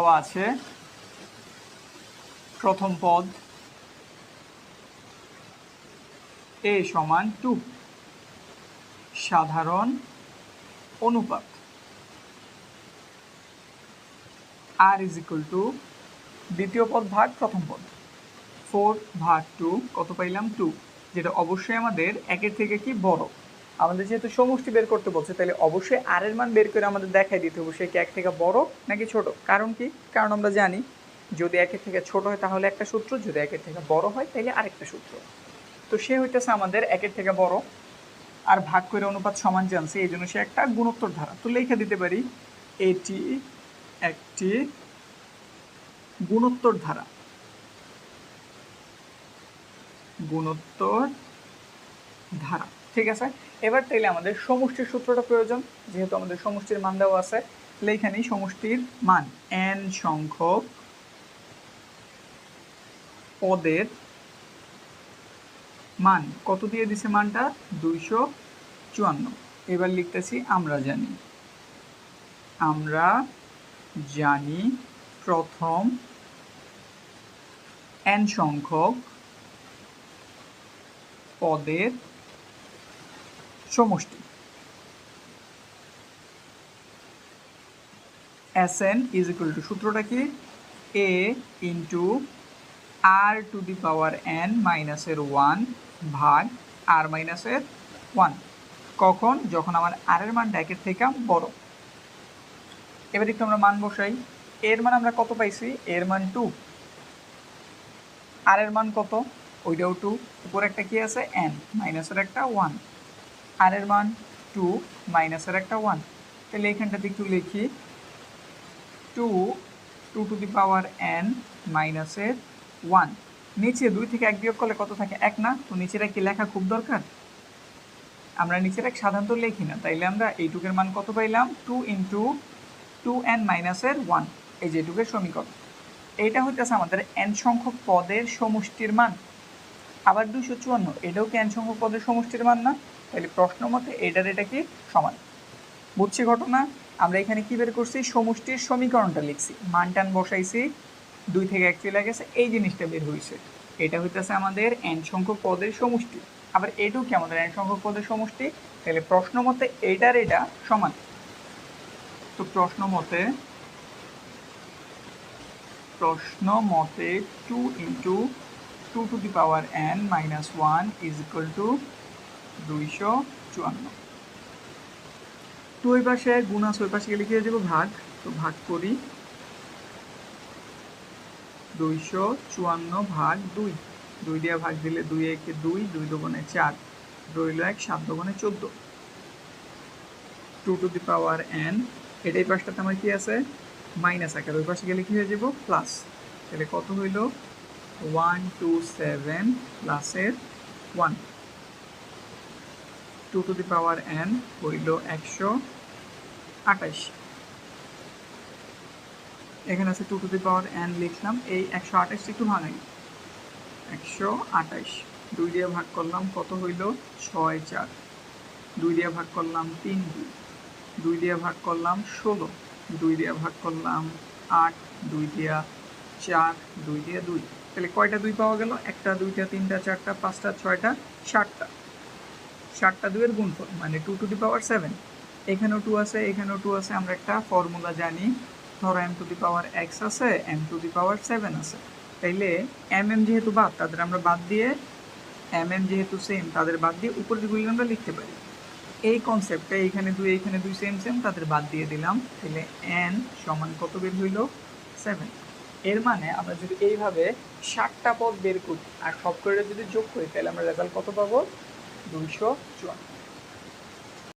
দেওয়া আছে। প্রথম পদ এ সমান টু। সাধারণ অনুপাত। আর ইজ ইকুয়াল টু দ্বিতীয় পদ ভাগ প্রথম পদ। ফোর ভাগ টু, কত পাইলাম টু? যেটা অবশ্যই আমাদের একের থেকে কি বড়? আমাদের যেহেতু সমষ্টি বের করতে বলছে, তাহলে অবশ্যই আর এর মান বের করে আমাদের দেখাই দিতে হবে, সে কি এক থেকে বড় নাকি ছোট? কারণ কি? কারণ আমরা জানি, যদি একের থেকে ছোট হয় তাহলে একটা সূত্র, যদি একের থেকে বড় হয় তাহলে আরেকটা সূত্র। তো সে হইতেছে আমাদের একের থেকে বড়, আর ভাগ করে অনুপাত সমান জানছে, এই জন্য সে একটা গুণোত্তর ধারা। তো লেখা দিতে পারি, এটি একটি গুণোত্তর ধারা। গুণোত্তর ধারা। ঠিক আছে? এবার তাইলে আমাদের সমষ্টির সূত্রটা প্রয়োজন, যেহেতু আমাদের সমষ্টির মান দেওয়া আছে। তাহলে এখানেই সমষ্টির মান এন সংখ্যক পদের মান। কত দিয়ে দিছে মানটা? দুইশো চুয়ান্ন। এবার লিখতেছি, আমরা জানি। আমরা জানি প্রথম এন সংখ্যক পদের সমষ্টি। S N is equal to সূত্রটা কি? A into R to the power N মাইনাসের ওয়ান ভাগ আর মাইনাসের ওয়ান কখন? যখন আমার আর এর মানটা একের থেকে বড়। এবার একটু আমরা মান বসাই। এর মান আমরা কত পাইছি? এর মান টু আর এর মান কত? ওইটাও টু উপরে একটা কি আছে? এন মাইনাসের একটা ওয়ান আর এর মান টু মাইনাসের একটা ওয়ান তাহলে এখানটাতে একটু লিখি। Two two to the power N মাইনাসের ওয়ান নিচে দুই থেকে এক বিয়োগ করলে কত থাকে? এক না? তো নিচের কি লেখা খুব দরকার? আমরা নিচের এক সাধারণত লিখি না। তাইলে আমরা এইটুকের মান কত পাইলাম? টু ইন্টু টু এন মাইনাসের ওয়ান এই যেটুকের সমীকরণ। এইটা হইতেছে আমাদের এন সংখ্যক পদের সমষ্টির মান। আবার দুশো চুয়ান্ন, এটাও কি এন পদের সমষ্টির মান না? তাহলে প্রশ্ন মতে এটার এটা কি সমান? বুঝছি ঘটনা? আমরা এখানে কি বের করছি? সমষ্টির সমীকরণটা লিখছি। মান টান বসাইছি, দুই থেকে এক চলে গেছে, এই জিনিসটা বের হয়েছে এটা হইতেছে আমাদের এন সংখ্যক পদের সমষ্টি। আবার এটাও কি আমাদের এন সংখ্যক পদের সমষ্টি? তাহলে প্রশ্ন মতে এইটার এটা সমান। তো প্রশ্ন মতে প্রশ্ন মতে two into two to the power N minus one is equal to দুইশো চুয়ান্ন। টু পাশে, গুণ ওই পাশে হয়ে যাব? ভাগ। ভাগ করি। দুইশো চুয়ান্ন ভাগ দুই। দুই দিয়ে ভাগ দিলে দুই একে দুই দুই দোকানে চার। রইল এক, সাত দোকানে চোদ্দ। Two to the power N এটাই পাশটাতে আমার কি আছে? মাইনাস আকার ওই পাশে গেলে কি হয়ে যাব? প্লাস তাহলে কত হইল? ওয়ান টু সেভেন প্লাসের one two to the power N হইল একশো আঠাইশ এখানে আছে two to the power N লিখলাম, এই একশো আঠাইশ একটু ভাঙাই একশো আঠাইশ দুই দিয়ে ভাগ করলাম, কত হইল? ছয় চার। দুই দিয়ে ভাগ করলাম, তিন দুই। দুই দিয়ে ভাগ করলাম, ষোলো। দুই দিয়ে ভাগ করলাম, আট। দুই দিয়া চার, দুই দিয়ে দুই। তাহলে কয়টা দুই পাওয়া গেল? একটা, দুইটা, তিনটা, চারটা, পাঁচটা, ছয়টা ষাটটা ষাটটা দুইয়ের গুণফল মানে two to the power seven এখানেও টু আছে, এখানেও টু আছে, আমরা একটা ফর্মুলা জানি। ধরো M to the power X আছে M to the power seven আছে। তাইলে এম এম যেহেতু বাদ, তাদের আমরা বাদ দিয়ে এম এম যেহেতু সেম তাদের বাদ দিয়ে উপরের দিকগুলি আমরা লিখতে পারি। এই কনসেপ্টটা এইখানে দুই এইখানে দুই সেম সেম তাদের বাদ দিয়ে দিলাম। তাহলে এন সমান কত বের হইল? সেভেন এর মানে আমরা যদি এইভাবে ষাটটা পদ বের করি আর সব করে যদি যোগ করি, তাহলে আমরা রেজাল্ট কত পাবো? দুইশো চুয়ান্ন।